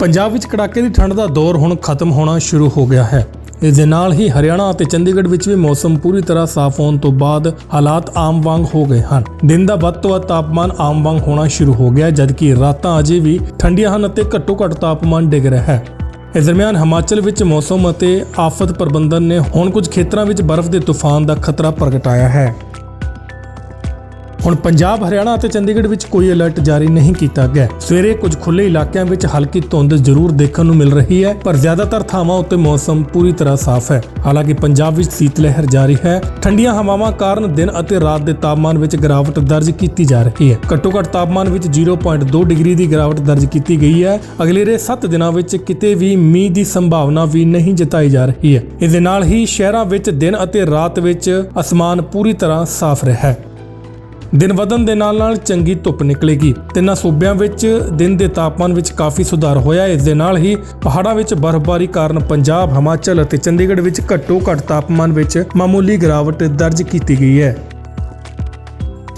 ਪੰਜਾਬ ਵਿੱਚ ਕੜਾਕੇ ਦੀ ਠੰਡ ਦਾ ਦੌਰ ਹੁਣ ਖਤਮ ਹੋਣਾ ਸ਼ੁਰੂ ਹੋ ਗਿਆ ਹੈ। ਇਸ ਦੇ ਨਾਲ ਹੀ ਹਰਿਆਣਾ ਅਤੇ ਚੰਡੀਗੜ੍ਹ ਵਿੱਚ ਵੀ ਮੌਸਮ ਪੂਰੀ ਤਰ੍ਹਾਂ ਸਾਫ਼ ਹੋਣ ਤੋਂ ਬਾਅਦ ਹਾਲਾਤ ਆਮ ਵਾਂਗ ਹੋ ਗਏ ਹਨ। ਦਿਨ ਦਾ ਵੱਧ ਤੋਂ ਵੱਧ ਤਾਪਮਾਨ ਆਮ ਵਾਂਗ ਹੋਣਾ ਸ਼ੁਰੂ ਹੋ ਗਿਆ, ਜਦਕਿ ਰਾਤਾਂ ਅਜੇ ਵੀ ਠੰਡੀਆਂ ਹਨ ਅਤੇ ਘੱਟੋ ਘੱਟ ਤਾਪਮਾਨ ਡਿੱਗ ਰਿਹਾ ਹੈ। ਇਸ ਦਰਮਿਆਨ ਹਿਮਾਚਲ ਵਿੱਚ ਮੌਸਮ ਅਤੇ ਆਫਤ ਪ੍ਰਬੰਧਨ ਨੇ ਹੁਣ ਕੁਝ ਖੇਤਰਾਂ ਵਿੱਚ ਬਰਫ਼ ਦੇ ਤੂਫਾਨ ਦਾ ਖਤਰਾ ਪ੍ਰਗਟਾਇਆ ਹੈ। ਹੁਣ ਪੰਜਾਬ, ਹਰਿਆਣਾ ਅਤੇ ਚੰਡੀਗੜ੍ਹ ਵਿੱਚ ਕੋਈ ਅਲਰਟ ਜਾਰੀ ਨਹੀਂ ਕੀਤਾ ਗਿਆ। ਸਵੇਰੇ ਕੁਝ ਖੁੱਲੇ ਇਲਾਕਿਆਂ ਵਿੱਚ ਹਲਕੀ ਧੁੰਦ ਜ਼ਰੂਰ ਦੇਖਣ ਨੂੰ ਮਿਲ ਰਹੀ ਹੈ, ਪਰ ਜ਼ਿਆਦਾਤਰ ਥਾਵਾਂ ਉੱਤੇ ਮੌਸਮ ਪੂਰੀ ਤਰ੍ਹਾਂ ਸਾਫ਼ ਹੈ। ਹਾਲਾਂਕਿ ਪੰਜਾਬ ਵਿੱਚ ਸੀਤ ਲਹਿਰ ਜਾਰੀ ਹੈ। ਠੰਡੀਆਂ ਹਵਾਵਾਂ ਕਾਰਨ ਦਿਨ ਅਤੇ ਰਾਤ ਦੇ ਤਾਪਮਾਨ ਵਿੱਚ ਗਿਰਾਵਟ ਦਰਜ ਕੀਤੀ ਜਾ ਰਹੀ ਹੈ। ਘੱਟੋ ਘੱਟ ਤਾਪਮਾਨ ਵਿੱਚ 0.2 ਡਿਗਰੀ ਦੀ ਗਿਰਾਵਟ ਦਰਜ ਕੀਤੀ ਗਈ ਹੈ। ਅਗਲੇਰੇ 7 ਦਿਨਾਂ ਵਿੱਚ ਕਿਤੇ ਵੀ ਮੀਂਹ ਦੀ ਸੰਭਾਵਨਾ ਵੀ ਨਹੀਂ ਜਤਾਈ ਜਾ ਰਹੀ ਹੈ। ਇਸ ਦੇ ਨਾਲ ਹੀ ਸ਼ਹਿਰਾਂ ਵਿੱਚ ਦਿਨ ਅਤੇ ਰਾਤ ਵਿੱਚ ਅਸਮਾਨ ਪੂਰੀ ਤਰ੍ਹਾਂ ਸਾਫ਼ ਰਿਹਾ ਹੈ। ਦਿਨ ਵਧਣ ਦੇ ਨਾਲ ਨਾਲ ਚੰਗੀ ਧੁੱਪ ਨਿਕਲੇਗੀ। ਤਿੰਨਾਂ ਸੂਬਿਆਂ ਵਿੱਚ ਦਿਨ ਦੇ ਤਾਪਮਾਨ ਵਿੱਚ ਕਾਫੀ ਸੁਧਾਰ ਹੋਇਆ। ਇਸ ਦੇ ਨਾਲ ਹੀ ਪਹਾੜਾਂ ਵਿੱਚ ਬਰਫ਼ਬਾਰੀ ਕਾਰਨ ਪੰਜਾਬ, ਹਿਮਾਚਲ ਅਤੇ ਚੰਡੀਗੜ੍ਹ ਵਿੱਚ ਘੱਟੋ ਘੱਟ ਤਾਪਮਾਨ ਵਿੱਚ ਮਾਮੂਲੀ ਗਿਰਾਵਟ ਦਰਜ ਕੀਤੀ ਗਈ ਹੈ।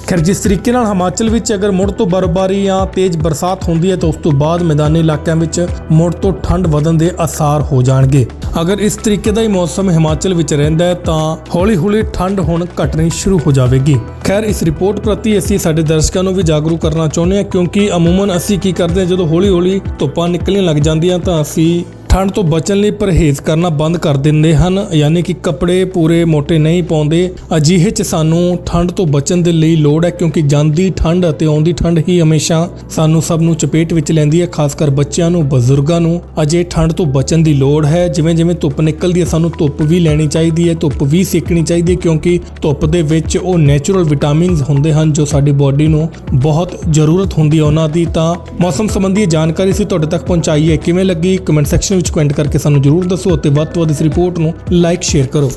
ਖੈਰ, ਜਿਸ ਤਰੀਕੇ ਨਾਲ ਹਿਮਾਚਲ ਵਿੱਚ ਅਗਰ ਮੁੜ ਤੋਂ ਬਰਫ਼ਬਾਰੀ ਜਾਂ ਤੇਜ਼ ਬਰਸਾਤ ਹੁੰਦੀ ਹੈ ਤਾਂ ਉਸ ਤੋਂ ਬਾਅਦ ਮੈਦਾਨੀ ਇਲਾਕਿਆਂ ਵਿੱਚ ਮੁੜ ਤੋਂ ਠੰਡ ਵਧਣ ਦੇ ਅਸਾਰ ਹੋ ਜਾਣਗੇ। ਅਗਰ ਇਸ ਤਰੀਕੇ ਦਾ ਹੀ ਮੌਸਮ ਹਿਮਾਚਲ ਵਿੱਚ ਰਹਿੰਦਾ ਹੈ ਤਾਂ ਹੌਲੀ-ਹੌਲੀ ਠੰਡ ਹੁਣ ਘਟਣੀ ਸ਼ੁਰੂ ਹੋ ਜਾਵੇਗੀ। ਖੈਰ, ਇਸ ਰਿਪੋਰਟ ਪ੍ਰਤੀ ਅਸੀਂ ਸਾਡੇ ਦਰਸ਼ਕਾਂ ਨੂੰ ਵੀ ਜਾਗਰੂਕ ਕਰਨਾ ਚਾਹੁੰਦੇ ਹਾਂ ਕਿਉਂਕਿ ਅਮੂਮਨ ਅਸੀਂ ਕੀ ਕਰਦੇ ਹਾਂ, ਜਦੋਂ ਹੌਲੀ-ਹੌਲੀ ਧੁੱਪਾਂ ਨਿਕਲਣ ਲੱਗ ਜਾਂਦੀਆਂ ਤਾਂ ਅਸੀਂ ਠੰਡ ਤੋਂ ਬਚਣ ਲਈ ਪਰਹੇਜ਼ ਕਰਨਾ ਬੰਦ ਕਰ ਦਿੰਦੇ ਹਨ, ਯਾਨੀ ਕਿ ਕੱਪੜੇ ਪੂਰੇ ਮੋٹے ਨਹੀਂ ਪਾਉਂਦੇ। ਅਜਿਹੇ ਚ ਸਾਨੂੰ ਠੰਡ ਤੋਂ ਬਚਣ ਦੇ ਲਈ ਲੋੜ ਹੈ, ਕਿਉਂਕਿ ਜਾਂਦੀ ਠੰਡ ਅਤੇ ਆਉਂਦੀ ਠੰਡ ਹੀ ਹਮੇਸ਼ਾ ਸਾਨੂੰ ਸਭ ਨੂੰ ਚਪੇਟ ਵਿੱਚ ਲੈਂਦੀ ਹੈ, ਖਾਸ ਕਰ ਬੱਚਿਆਂ ਨੂੰ, ਬਜ਼ੁਰਗਾਂ ਨੂੰ। ਅਜੇ ਠੰਡ ਤੋਂ ਬਚਣ ਦੀ ਲੋੜ ਹੈ ਜਿਵੇਂ ਜਿਵੇਂ ਧੁੱਪ ਨਿਕਲਦੀ ਹੈ, ਸਾਨੂੰ ਧੁੱਪ ਵੀ ਲੈਣੀ ਚਾਹੀਦੀ ਹੈ, ਧੁੱਪ ਵੀ ਸੇਕਣੀ ਚਾਹੀਦੀ ਹੈ, ਕਿਉਂਕਿ ਧੁੱਪ ਦੇ ਵਿੱਚ ਉਹ ਨੇਚਰਲ ਵਿਟਾਮਿਨਸ ਹੁੰਦੇ ਹਨ, ਜੋ ਸਾਡੀ ਬਾਡੀ ਨੂੰ ਬਹੁਤ ਜ਼ਰੂਰਤ ਹੁੰਦੀ ਹੈ ਉਹਨਾਂ ਦੀ। ਤਾਂ ਮੌਸਮ ਸੰਬੰਧੀ ਜਾਣਕਾਰੀ ਸੀ ਤੁਹਾਡੇ ਤੱਕ ਪਹੁੰਚਾਈ ਹੈ ਕਿਵੇਂ ਲੱਗੀ? ਕਮੈਂਟ ਸੈਕਸ਼ਨ ਵਿੱਚ ਕਮੈਂਟ ਕਰਕੇ ਸਾਨੂੰ ਜ਼ਰੂਰ ਦੱਸੋ ਅਤੇ ਵੱਧ ਤੋਂ ਵੱਧ ਇਸ ਰਿਪੋਰਟ ਨੂੰ ਲਾਈਕ ਸ਼ੇਅਰ ਕਰੋ।